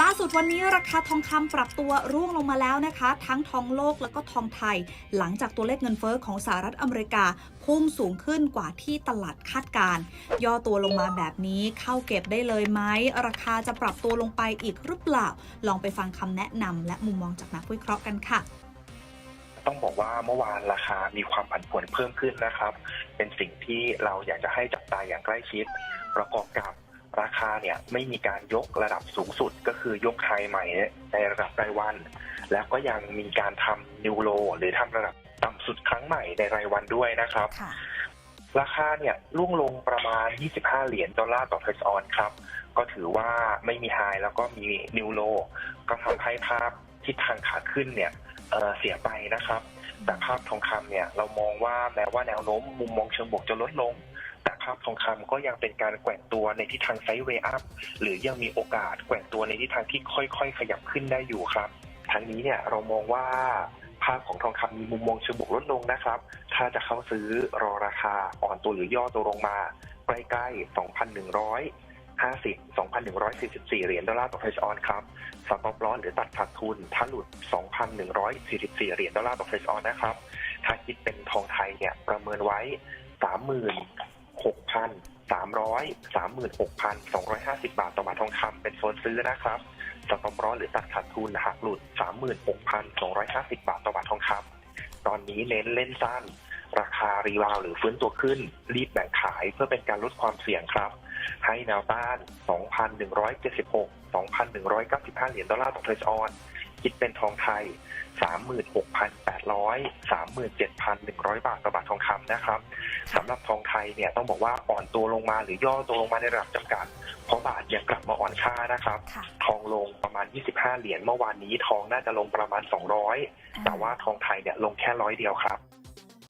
ล่าสุดวันนี้ราคาทองคำปรับตัวร่วงลงมาแล้วนะคะ ทั้งทองโลกแล้วก็ทองไทย หลังจากตัวเลขเงินเฟ้อของสหรัฐอเมริกา พุ่งสูงขึ้นกว่าที่ตลาดคาดการ์ย่อตัวลงมาแบบนี้เข้าเก็บได้เลยไหมราคาจะปรับตัวลงไปอีกหรือเปล่า ลองไปฟังคำแนะนำและมุมมองจากนักวิเคราะห์กันค่ะต้องบอกว่าเมื่อวานราคามีความผันผวนเพิ่มขึ้นนะครับ เป็นสิ่งที่เราอยากจะให้จับตาอย่างใกล้ชิด ประกอบกับ ราคาเนี่ยไม่มีการยกระดับสูงสุดก็คือยกไฮใหม่ในระดับรายวัน แล้วก็ยังมีการทำนิวโลหรือทำระดับต่ำสุดครั้งใหม่ในรายวันด้วยนะครับค่ะราคาเนี่ยล่วงลงประมาณ 25 เหรียญดอลลาร์ต่อเทรดออนครับ ก็ถือว่าไม่มีไฮแล้วก็มีนิวโลก็ทำให้ภาพทิศทางขาขึ้นเนี่ยเอ่อเสียไปนะครับ แต่ภาพทองคำเนี่ยเรามองว่าแม้ว่าแนวโน้มมุมมองเชิงบวกจะลดลงแต่ ภาพทองคำก็ยังเป็นการแกว่งตัวในทิศทางไซด์เวย์อัพหรือยังมีโอกาสแกว่งตัวในทิศทางที่ค่อย ๆ ขยับขึ้นได้อยู่ครับทั้งนี้เนี่ยเรามองว่าภาพของทองคำมีมุมมองเชิงบวกลดลงนะครับ ถ้าจะเข้าซื้อรอราคาอ่อนตัวหรือย่อตัวลงมาใกล้ๆ 2,150 2,144 เหรียญดอลลาร์ต่อเทรดออนครับสต็อปลอสหรือตัดขาดทุน ถ้าหลุด 2,144 เหรียญดอลลาร์ต่อเทรดออนนะครับ ถ้าคิดเป็นทองไทยเนี่ยประเมินไว้ 36,300 36,250 บาทต่อบาททองคำเป็นโซนซื้อนะครับสต็อปลอสหรือตัดขาดทุนหากหลุด 36,250 บาทต่อบาททองคำตอนนี้เน้นเล่นสั้น ราคารีบาวหรือฟื้นตัวขึ้น รีบแบ่งขายเพื่อเป็นการลดความเสี่ยงครับ ให้แนวต้าน 2,176 2,195 เหรียญดอลลาร์ต่อเทรดออน คิดเป็นทองไทย 36,800 37,100 บาทต่อบาททองคำนะครับสำหรับทองไทยเนี่ยต้องบอกว่าอ่อนตัวลงมาหรือย่อตัวลงมาในระดับจำกัด เพราะบาทยังกลับมาอ่อนค่านะครับค่ะทองลงประมาณ 25 เหรียญเมื่อวานนี้ ทองน่าจะลงประมาณ 200 แต่ว่าทองไทยเนี่ยลงแค่ร้อยเดียวครับ